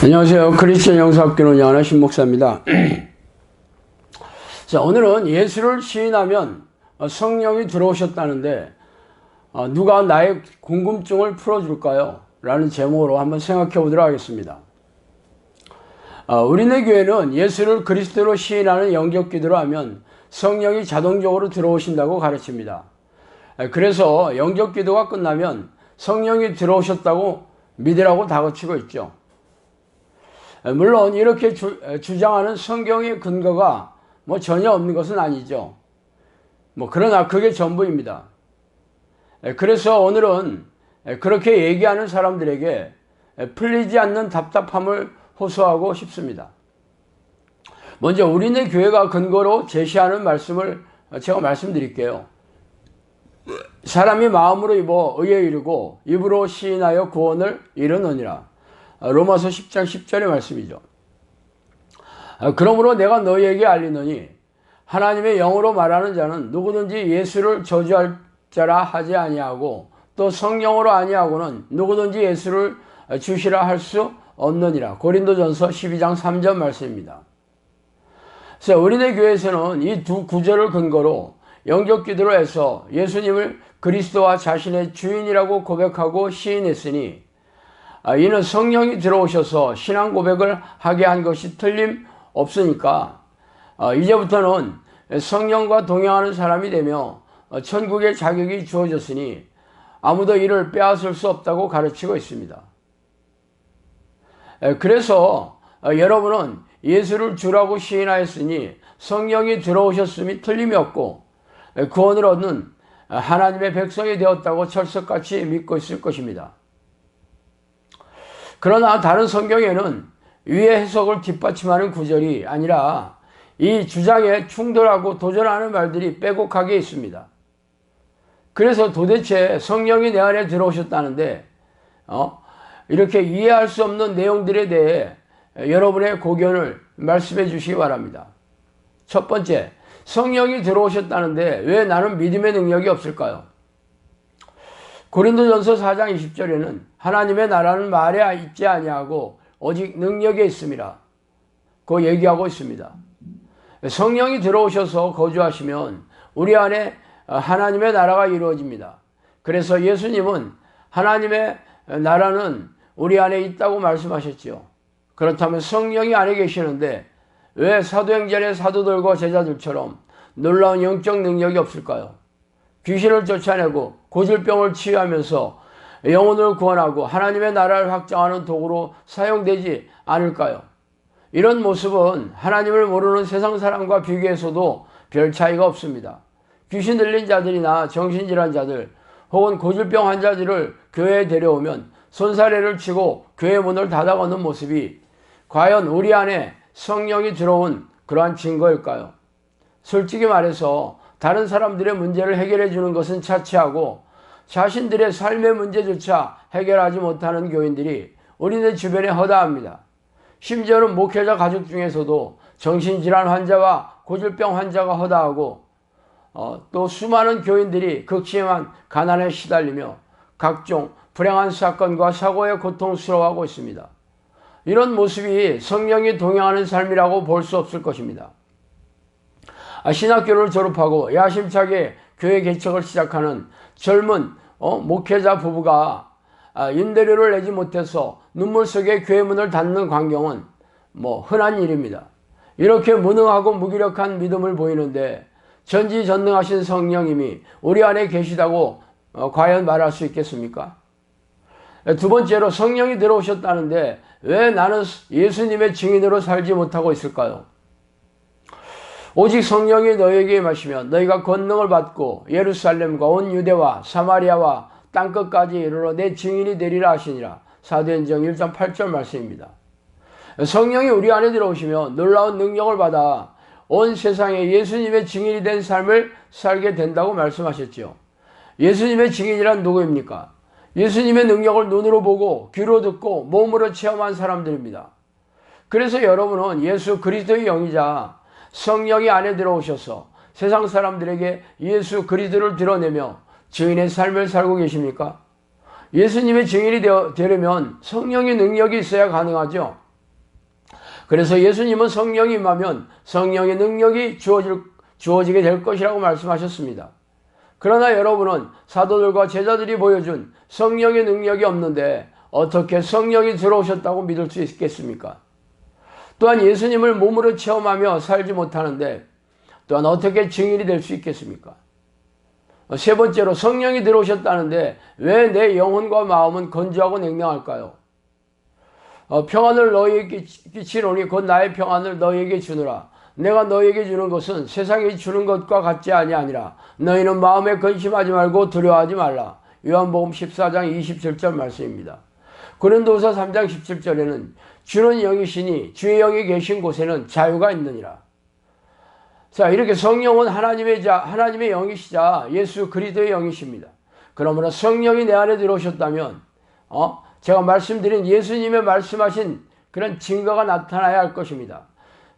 안녕하세요. 크리스천 영사학교 운영하는 신목사입니다. 자, 오늘은 예수를 시인하면 어, 성령이 들어오셨다는데 어, 누가 나의 궁금증을 풀어줄까요? 라는 제목으로 한번 생각해 보도록 하겠습니다. 어, 우리네 교회는 예수를 그리스도로 시인하는 영적 기도를 하면 성령이 자동적으로 들어오신다고 가르칩니다. 그래서 영적 기도가 끝나면 성령이 들어오셨다고 믿으라고 다그치고 있죠. 물론 이렇게 주, 장하는 성경의 근거가 뭐 전혀 없는 것은 아니죠. 뭐 그러나 그게 전부입니다. 그래서 오늘은 그렇게 얘기하는 사람들에게 풀리지 않는 답답함을 호소하고 싶습니다. 먼저 우리네 교회가 근거로 제시하는 말씀을 제가 말씀드릴게요. 사람이 마음으로 입어 의에 이르고 입으로 시인하여 구원을 이루느니라. 로마서 10장 10절의 말씀이죠. 그러므로 내가 너희에게 알리노니 하나님의 영으로 말하는 자는 누구든지 예수를 저주할 자라 하지 아니하고 또 성령으로 아니하고는 누구든지 예수를 주시라 할 수 없느니라. 고린도전서 12장 3절 말씀입니다. 그래서 우리네 교회에서는 이 두 구절을 근거로 영적 기도로 해서 예수님을 그리스도와 자신의 주인이라고 고백하고 시인했으니 아, 이는 성령이 들어오셔서 신앙 고백을 하게 한 것이 틀림없으니까 아, 이제부터는 성령과 동행하는 사람이 되며 어, 천국의 자격이 주어졌으니 아무도 이를 빼앗을 수 없다고 가르치고 있습니다. 그래서 어, 여러분은 예수를 주라고 시인하였으니 성령이 들어오셨음이 틀림이 없고 구원을 얻는 하나님의 백성이 되었다고 철석같이 믿고 있을 것입니다. 그러나 다른 성경에는 위의 해석을 뒷받침하는 구절이 아니라 이 주장에 충돌하고 도전하는 말들이 빼곡하게 있습니다. 그래서 도대체 성령이 내 안에 들어오셨다는데 어? 이렇게 이해할 수 없는 내용들에 대해 여러분의 고견을 말씀해 주시기 바랍니다. 첫 번째, 성령이 들어오셨다는데 왜 나는 믿음의 능력이 없을까요? 고린도전서 4장 20절에는 하나님의 나라는 말에 있지 아니하고 오직 능력에 있습니다. 그 얘기하고 있습니다. 성령이 들어오셔서 거주하시면 우리 안에 하나님의 나라가 이루어집니다. 그래서 예수님은 하나님의 나라는 우리 안에 있다고 말씀하셨지요. 그렇다면 성령이 안에 계시는데 왜 사도행전의 사도들과 제자들처럼 놀라운 영적 능력이 없을까요? 귀신을 쫓아내고 고질병을 치유하면서 영혼을 구원하고 하나님의 나라를 확장하는 도구로 사용되지 않을까요? 이런 모습은 하나님을 모르는 세상 사람과 비교해서도 별 차이가 없습니다. 귀신 들린 자들이나 정신질환 자들 혹은 고질병 환자들을 교회에 데려오면 손사래를 치고 교회 문을 닫아거는 모습이 과연 우리 안에 성령이 들어온 그러한 증거일까요? 솔직히 말해서 다른 사람들의 문제를 해결해 주는 것은 차치하고 자신들의 삶의 문제조차 해결하지 못하는 교인들이 우리네 주변에 허다합니다. 심지어는 목회자 가족 중에서도 정신질환 환자와 고질병 환자가 허다하고 어, 또 수많은 교인들이 극심한 가난에 시달리며 각종 불행한 사건과 사고에 고통스러워하고 있습니다. 이런 모습이 성령이 동행하는 삶이라고 볼 수 없을 것입니다. 아, 신학교를 졸업하고 야심차게 교회 개척을 시작하는 젊은 어, 목회자 부부가 아, 임대료를 내지 못해서 눈물 속에 교회 문을 닫는 광경은 뭐 흔한 일입니다. 이렇게 무능하고 무기력한 믿음을 보이는데 전지전능하신 성령님이 우리 안에 계시다고 어, 과연 말할 수 있겠습니까? 두 번째로 성령이 들어오셨다는데 왜 나는 예수님의 증인으로 살지 못하고 있을까요? 오직 성령이 너에게 임하시면 너희가 권능을 받고 예루살렘과 온 유대와 사마리아와 땅끝까지 이르러 내 증인이 되리라 하시니라. 사도행전 1장 8절 말씀입니다. 성령이 우리 안에 들어오시면 놀라운 능력을 받아 온 세상에 예수님의 증인이 된 삶을 살게 된다고 말씀하셨지요. 예수님의 증인이란 누구입니까? 예수님의 능력을 눈으로 보고 귀로 듣고 몸으로 체험한 사람들입니다. 그래서 여러분은 예수 그리스도의 영이자 성령이 안에 들어오셔서 세상 사람들에게 예수 그리스도를 드러내며 증인의 삶을 살고 계십니까? 예수님의 증인이 되려면 성령의 능력이 있어야 가능하죠. 그래서 예수님은 성령이 임하면 성령의 능력이 주어질, 주어지게 될 것이라고 말씀하셨습니다. 그러나 여러분은 사도들과 제자들이 보여준 성령의 능력이 없는데 어떻게 성령이 들어오셨다고 믿을 수 있겠습니까? 또한 예수님을 몸으로 체험하며 살지 못하는데 또한 어떻게 증인이 될 수 있겠습니까? 세 번째로 성령이 들어오셨다는데 왜 내 영혼과 마음은 건조하고 냉랭할까요? 어, 평안을 너희에게 끼치노니 곧 나의 평안을 너희에게 주느라. 내가 너희에게 주는 것은 세상이 주는 것과 같지 아니하니라. 너희는 마음에 근심하지 말고 두려워하지 말라. 요한복음 14장 27절 말씀입니다. 고린도서 3장 17절에는 주는 영이시니 주의 영이 계신 곳에는 자유가 있느니라. 자, 이렇게 성령은 하나님의 자, 하나님의 영이시자 예수 그리스도의 영이십니다. 그러므로 성령이 내 안에 들어오셨다면 어? 제가 말씀드린 예수님의 말씀하신 그런 증거가 나타나야 할 것입니다.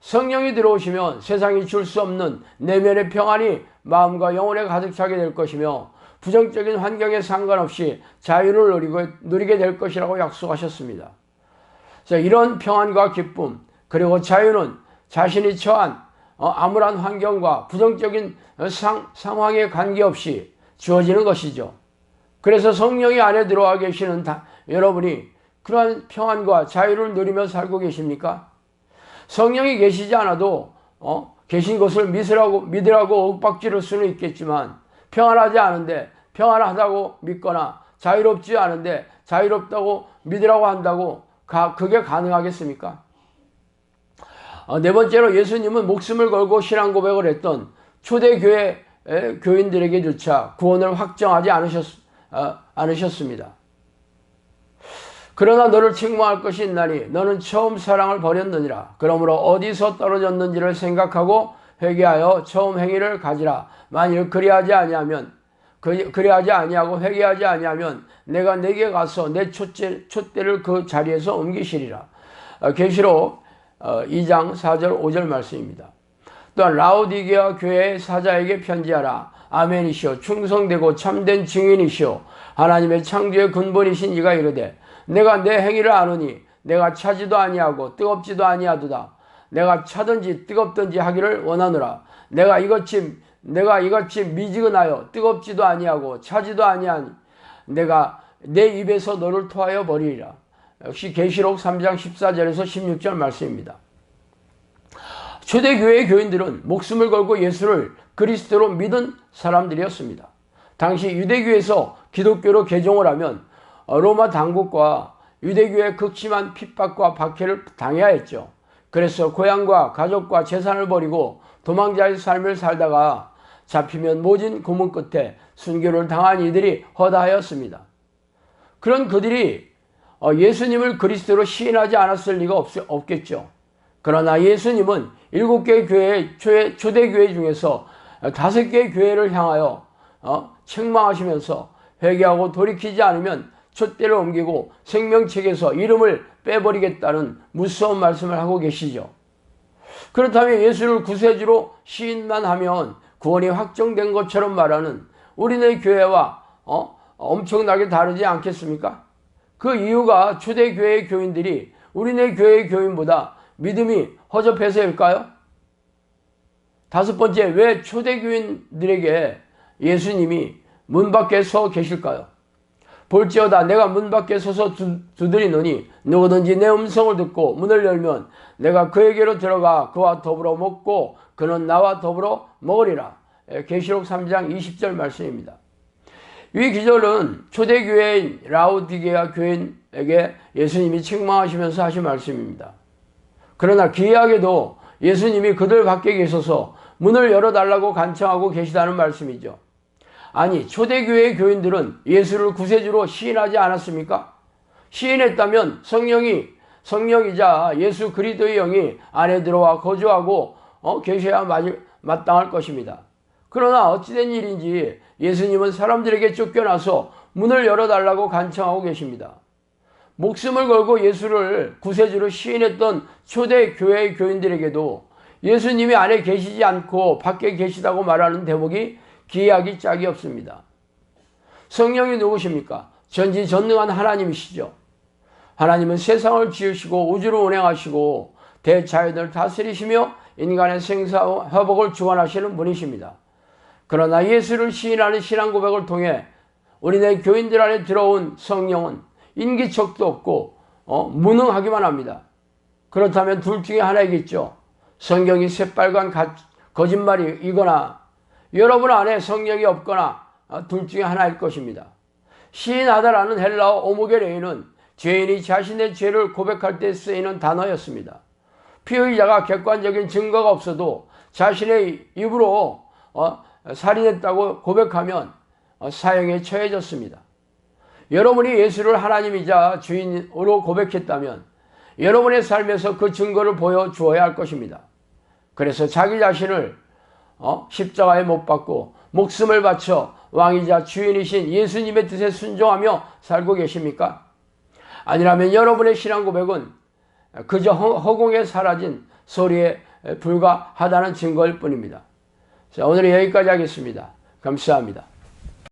성령이 들어오시면 세상이 줄 수 없는 내면의 평안이 마음과 영혼에 가득 차게 될 것이며 부정적인 환경에 상관없이 자유를 누리게 될 것이라고 약속하셨습니다. 자, 이런 평안과 기쁨, 그리고 자유는 자신이 처한 어, 암울한 환경과 부정적인 상, 상황에 관계없이 주어지는 것이죠. 그래서 성령이 안에 들어와 계시는 다, 여러분이 그러한 평안과 자유를 누리며 살고 계십니까? 성령이 계시지 않아도 어? 계신 것을 믿으라고 믿으라고 윽박지를 수는 있겠지만 평안하지 않은데 평안하다고 믿거나 자유롭지 않은데 자유롭다고 믿으라고 한다고 가, 그게 가능하겠습니까? 어, 네 번째로 예수님은 목숨을 걸고 신앙 고백을 했던 초대교회 교인들에게조차 구원을 확정하지 않으셨, 어, 않으셨습니다. 그러나 너를 책망할 것이 있나니 너는 처음 사랑을 버렸느니라. 그러므로 어디서 떨어졌는지를 생각하고 회개하여 처음 행위를 가지라. 만일 그리하지 아니하면 그, 그리하지 아니하고 회개하지 아니하면 내가 내게 가서 내 촛대, 촛대를 그 자리에서 옮기시리라. 어, 계시록 2장 4절 5절 말씀입니다. 또한 라우디게아 교회의 사자에게 편지하라. 아멘이시오. 충성되고 참된 증인이시오. 하나님의 창조의 근본이신 이가 이르되 내가 내 행위를 아노니 내가 차지도 아니하고 뜨겁지도 아니하도다. 내가 차든지 뜨겁든지 하기를 원하노라. 내가 이것이 내가 이같이 미지근하여 뜨겁지도 아니하고 차지도 아니하니 내가 내 입에서 너를 토하여 버리리라. 역시 계시록 3장 14절에서 16절 말씀입니다. 초대교회 교인들은 목숨을 걸고 예수를 그리스도로 믿은 사람들이었습니다. 당시 유대교에서 기독교로 개종을 하면 로마 당국과 유대교의 극심한 핍박과 박해를 당해야 했죠. 그래서 고향과 가족과 재산을 버리고 도망자의 삶을 살다가 잡히면 모진 고문 끝에 순교를 당한 이들이 허다하였습니다. 그런 그들이 어, 예수님을 그리스도로 시인하지 않았을 리가 없, 없겠죠. 그러나 예수님은 일곱 개의 교회, 초대교회 중에서 다섯 개의 교회를 향하여 어, 책망하시면서 회개하고 돌이키지 않으면 촛대를 옮기고 생명책에서 이름을 빼버리겠다는 무서운 말씀을 하고 계시죠. 그렇다면 예수를 구세주로 시인만 하면 구원이 확정된 것처럼 말하는 우리네 교회와 어? 엄청나게 다르지 않겠습니까? 그 이유가 초대교회 교인들이 우리네 교회 교인보다 믿음이 허접해서일까요? 다섯 번째, 왜 초대교인들에게 예수님이 문 밖에 서 계실까요? 볼지어다 내가 문 밖에 서서 두드리노니 누구든지 내 음성을 듣고 문을 열면 내가 그에게로 들어가 그와 더불어 먹고 그는 나와 더불어 먹으리라. 예, 계시록 3장 20절 말씀입니다. 이 기절은 초대교회인 라우디게아 교인에게 예수님이 책망하시면서 하신 말씀입니다. 그러나 기이하게도 예수님이 그들 밖에 계셔서 문을 열어달라고 간청하고 계시다는 말씀이죠. 아니, 초대교회 교인들은 예수를 구세주로 시인하지 않았습니까? 시인했다면 성령이, 성령이자 예수 그리스도의 영이 안에 들어와 거주하고 어, 계셔야 마땅할 것입니다. 그러나 어찌된 일인지 예수님은 사람들에게 쫓겨나서 문을 열어달라고 간청하고 계십니다. 목숨을 걸고 예수를 구세주로 시인했던 초대 교회의 교인들에게도 예수님이 안에 계시지 않고 밖에 계시다고 말하는 대목이 기약이 짝이 없습니다. 성령이 누구십니까? 전지전능한 하나님이시죠. 하나님은 세상을 지으시고 우주를 운행하시고 대자연을 다스리시며 인간의 생사 회복을 주관하시는 분이십니다. 그러나 예수를 시인하는 신앙 고백을 통해 우리네 교인들 안에 들어온 성령은 인기척도 없고 어, 무능하기만 합니다. 그렇다면 둘 중에 하나이겠죠. 성경이 새빨간 가, 거짓말이거나 여러분 안에 성령이 없거나 어, 둘 중에 하나일 것입니다. 시인하다라는 헬라어 오모게레이는 죄인이 자신의 죄를 고백할 때 쓰이는 단어였습니다. 피의자가 객관적인 증거가 없어도 자신의 입으로 어, 살인했다고 고백하면 어, 사형에 처해졌습니다. 여러분이 예수를 하나님이자 주인으로 고백했다면 여러분의 삶에서 그 증거를 보여주어야 할 것입니다. 그래서 자기 자신을 어? 십자가에 못 박고 목숨을 바쳐 왕이자 주인이신 예수님의 뜻에 순종하며 살고 계십니까? 아니라면 여러분의 신앙 고백은 그저 허공에 사라진 소리에 불과하다는 증거일 뿐입니다. 자, 오늘은 여기까지 하겠습니다. 감사합니다.